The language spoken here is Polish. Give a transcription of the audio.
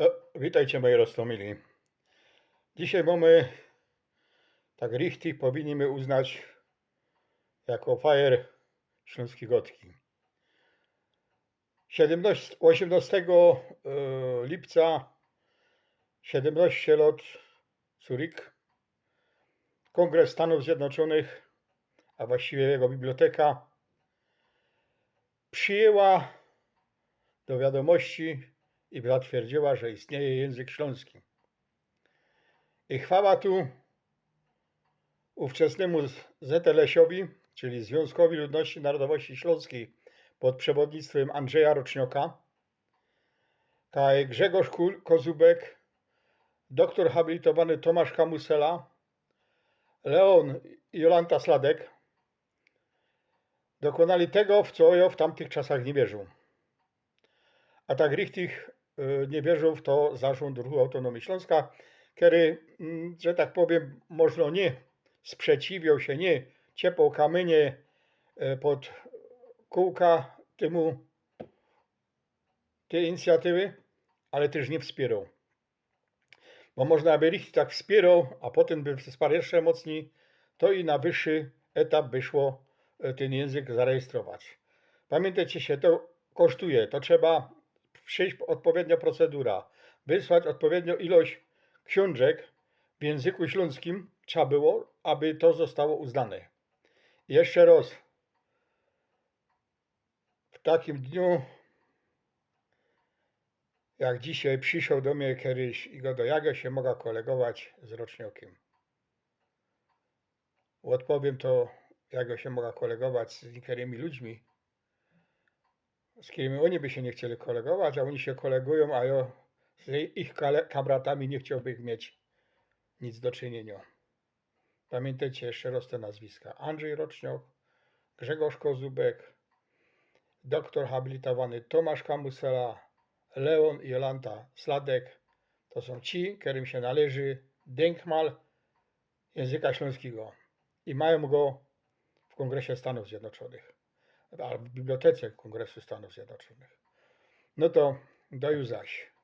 E, witajcie moi roztomili. Dzisiaj mamy, tak richtig powinniśmy uznać jako fajer Śląskiej Gotki. 17, 18 e, lipca 17 lat Zurich, Kongres Stanów Zjednoczonych, a właściwie jego biblioteka, przyjęła do wiadomości i zatwierdziła, że istnieje język śląski. I chwała tu ówczesnemu ZLS-owi, czyli Związkowi Ludności Narodowości Śląskiej pod przewodnictwem Andrzeja Rocznioka, kaj Grzegorz Kozubek, doktor habilitowany Tomasz Kamusela, Leon i Jolanta Sladek dokonali tego, w co ja w tamtych czasach nie wierzył. A tak richtig nie wierzył w to zarząd ruchu Autonomii Śląska, który, mm, że tak powiem, można nie sprzeciwiał się, nie ciepał kamienie e, pod kółka temu tej inicjatywy, ale też nie wspierał. Bo można by richtig tak wspierał, a potem by wsparł jeszcze mocniej, to i na wyższy etap by szło e, ten język zarejestrować. Pamiętajcie się, to kosztuje, to trzeba przyjść odpowiednia procedura, wysłać odpowiednią ilość książek w języku śląskim trzeba było, aby to zostało uznane. Jeszcze raz, w takim dniu, jak dzisiaj przyszedł do mnie kiedyś i go do jaga się mogę kolegować z roczniokiem. Odpowiem to, jak się mogę kolegować z niektórymi ludźmi, z którymi oni by się nie chcieli kolegować, a oni się kolegują, a ja z ich kamratami nie chciałbym mieć nic do czynienia. Pamiętajcie jeszcze raz te nazwiska. Andrzej Roczniok, Grzegorz Kozubek, doktor habilitowany Tomasz Kamusela, Leon i Jolanta Sladek. To są ci, którym się należy denkmal języka śląskiego i mają go w Kongresie Stanów Zjednoczonych, w Bibliotece Kongresu Stanów Zjednoczonych. No to do zaś.